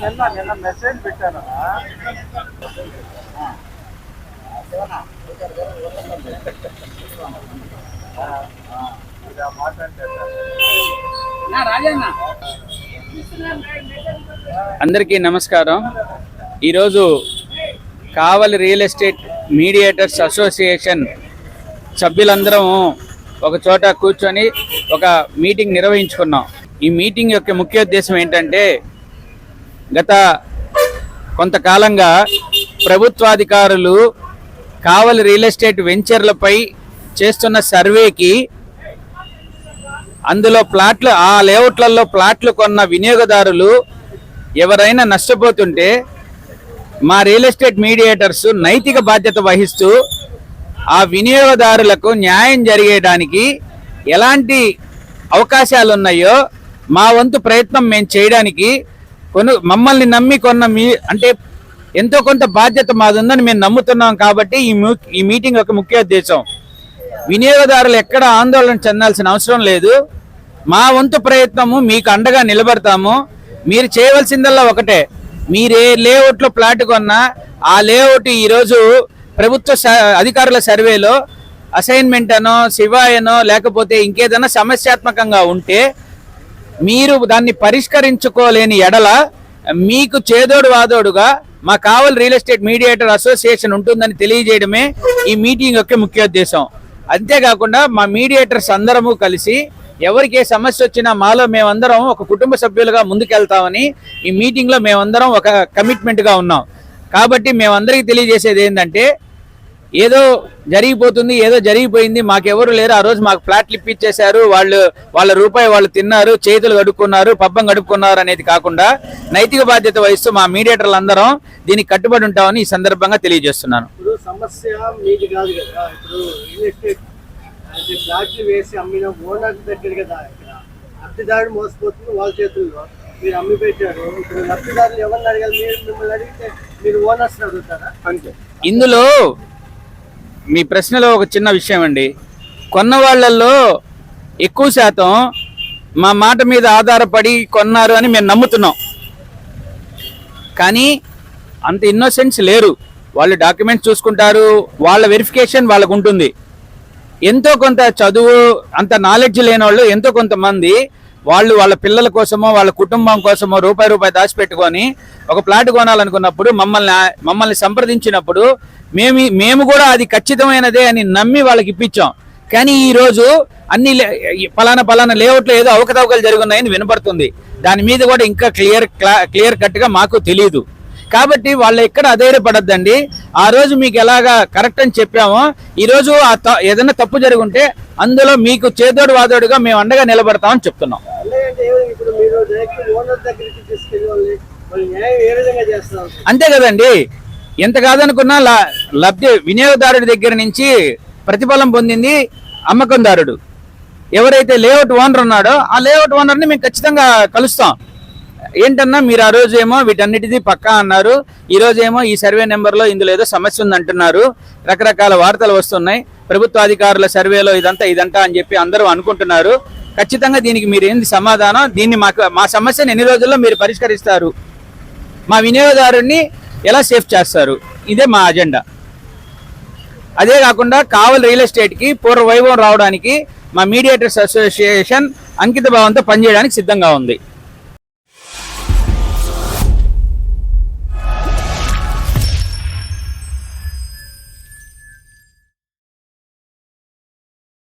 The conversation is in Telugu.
నిన్న నిన్న మెసేజ్ పెట్టాను అందరికీ నమస్కారం. ఈరోజు Kavali real estate mediators association సభ్యులందరం ఒక చోట కూర్చొని ఒక మీటింగ్ నిర్వహించుకున్నాం. ఈ మీటింగ్ యొక్క ముఖ్య ఉద్దేశం ఏంటంటే గత కొంతకాలంగా ప్రభుత్వాధికారులు కావలి రియల్ ఎస్టేట్ వెంచర్లపై చేస్తున్న సర్వేకి అందులో ప్లాట్లు ఆ లేఅవుట్లలో ప్లాట్లు కొన్న వినియోగదారులు ఎవరైనా నష్టపోతుంటే మా రియల్ ఎస్టేట్ మీడియేటర్స్ నైతిక బాధ్యత వహిస్తూ ఆ వినియోగదారులకు న్యాయం జరిగేయడానికి ఎలాంటి అవకాశాలు ఉన్నాయో మా వంతు ప్రయత్నం మేము చేయడానికి కొను మమ్మల్ని నమ్మి కొన్న మీ అంటే ఎంతో కొంత బాధ్యత మాదుందని మేము నమ్ముతున్నాం కాబట్టి ఈ ఈ మీటింగ్ యొక్క ముఖ్య ఉద్దేశం. వినియోగదారులు ఎక్కడ ఆందోళన చెందాల్సిన అవసరం లేదు. మా వంతు ప్రయత్నము మీకు అండగా నిలబడతాము. మీరు చేయవలసిందల్లా ఒకటే. మీరు ఏ లేఅవుట్లో ప్లాట్ కొన్నా ఆ లేఅవుట్ ఈరోజు ప్రభుత్వ అధికారుల సర్వేలో అసైన్మెంట్ అనో శివాయనో లేకపోతే ఇంకేదైనా సమస్యాత్మకంగా ఉంటే మీరు దాన్ని పరిష్కరించుకోలేని ఎడల మీకు చేదోడు వాదోడుగా మా Kaval real estate mediator association ఉంటుందని తెలియజేయడమే ఈ మీటింగ్ యొక్క ముఖ్య ఉద్దేశం. అంతేకాకుండా మా మీడియేటర్స్ అందరము కలిసి ఎవరికి ఏ సమస్య వచ్చినా మాలో మేమందరం ఒక కుటుంబ సభ్యులుగా ముందుకెళ్తామని ఈ మీటింగ్లో మేమందరం ఒక కమిట్మెంట్గా ఉన్నాం. కాబట్టి మేమందరికీ తెలియజేసేది ఏంటంటే ఏదో జరిగిపోతుంది ఏదో జరిగిపోయింది మాకెవరు లేరు. ఆ రోజు మాకు ఫ్లాట్లు ఇప్పించేశారు వాళ్ళు వాళ్ళ రూపాయి వాళ్ళు తిన్నారు చేతులు కడుక్కున్నారు పబ్బం గడుపుకున్నారు అనేది కాకుండా నైతిక బాధ్యత వహిస్తూ మా మీడియేటర్లు అందరం దీనికి కట్టుబడి ఉంటామని ఈ సందర్భంగా తెలియజేస్తున్నాను. సమస్య ఫ్లాట్లు వేసి అమ్మిన ఓనర్ దగ్గర కదా ఇక్కడ. మోసపోతుంది వాళ్ళ చేతుల్లో. మీరు అమ్మి పెట్టారు ఇప్పుడు లబ్ధిదారులు ఎవరిని అడగాలి? మీరు మిమ్మల్ని అడిగితే మీరు ఓనర్స్ అడుగుతారా? అంతే. ఇందులో మీ ప్రశ్నలో ఒక చిన్న విషయం అండి. కొన్న వాళ్ళల్లో ఎక్కువ శాతం మా మాట మీద ఆధారపడి కొన్నారు అని మేము నమ్ముతున్నాం. కానీ అంత ఇన్నోసెన్స్ లేరు. వాళ్ళు డాక్యుమెంట్స్ చూసుకుంటారు వాళ్ళ వెరిఫికేషన్ వాళ్ళకు ఉంటుంది. ఎంతో కొంత చదువు అంత నాలెడ్జ్ లేని వాళ్ళు ఎంతో కొంతమంది వాళ్ళు వాళ్ళ పిల్లల కోసమో వాళ్ళ కుటుంబం కోసమో రూపాయి రూపాయి దాచిపెట్టుకొని ఒక ప్లాట్ కొనాలనుకున్నప్పుడు మమ్మల్ని మమ్మల్ని సంప్రదించినప్పుడు మేము మేము కూడా అది ఖచ్చితమైనదే అని నమ్మి వాళ్ళకి ఇప్పించాం. కానీ ఈరోజు అన్ని లే- పలానా పలానా లేఅవుట్లో ఏదో అవకతవకలు జరుగున్నాయని వినపడుతుంది. దాని మీద కూడా ఇంకా క్లియర్ క్లియర్ కట్గా మాకు తెలియదు కాబట్టి వాళ్ళు ఎక్కడ అధైర్యపడద్దండి. ఆ రోజు మీకు ఎలాగా కరెక్ట్ అని చెప్పామో ఈ రోజు ఆ ఏదైనా తప్పు జరుగుంటే అందులో మీకు చేదోడు వాదోడుగా మేము అండగా నిలబడతామని చెప్తున్నాం. అంతే కదండి. ఎంత కాదనుకున్నా లబ్ధి వినియోగదారుడి దగ్గర నుంచి ప్రతిఫలం పొందింది అమ్మకందారుడు. ఎవరైతే లేఅవుట్ ఓనర్ ఉన్నాడో ఆ లేఅవుట్ ఓనర్ని మేము ఖచ్చితంగా కలుస్తాం. ఏంటన్నా మీరు ఆ రోజు ఏమో వీటన్నిటిది పక్కా అన్నారు. ఈ రోజు ఏమో ఈ సర్వే నెంబర్లో ఇందులో ఏదో సమస్య ఉంది అంటున్నారు రకరకాల వార్తలు వస్తున్నాయి. ప్రభుత్వ అధికారుల సర్వేలో ఇదంతా ఇదంతా అని చెప్పి అందరూ అనుకుంటున్నారు. ఖచ్చితంగా దీనికి మీరు ఏంది సమాధానం? దీన్ని మాకు మా సమస్యను ఎన్ని రోజుల్లో మీరు పరిష్కరిస్తారు? మా వినియోగదారుని ఎలా సేఫ్ చేస్తారు? ఇదే మా అజెండా. అదే కాకుండా కావల్ రియల్ ఎస్టేట్కి పూర్వ వైభవం రావడానికి మా మీడియేటర్స్ అసోసియేషన్ అంకిత భావంతో పనిచేయడానికి సిద్ధంగా ఉంది.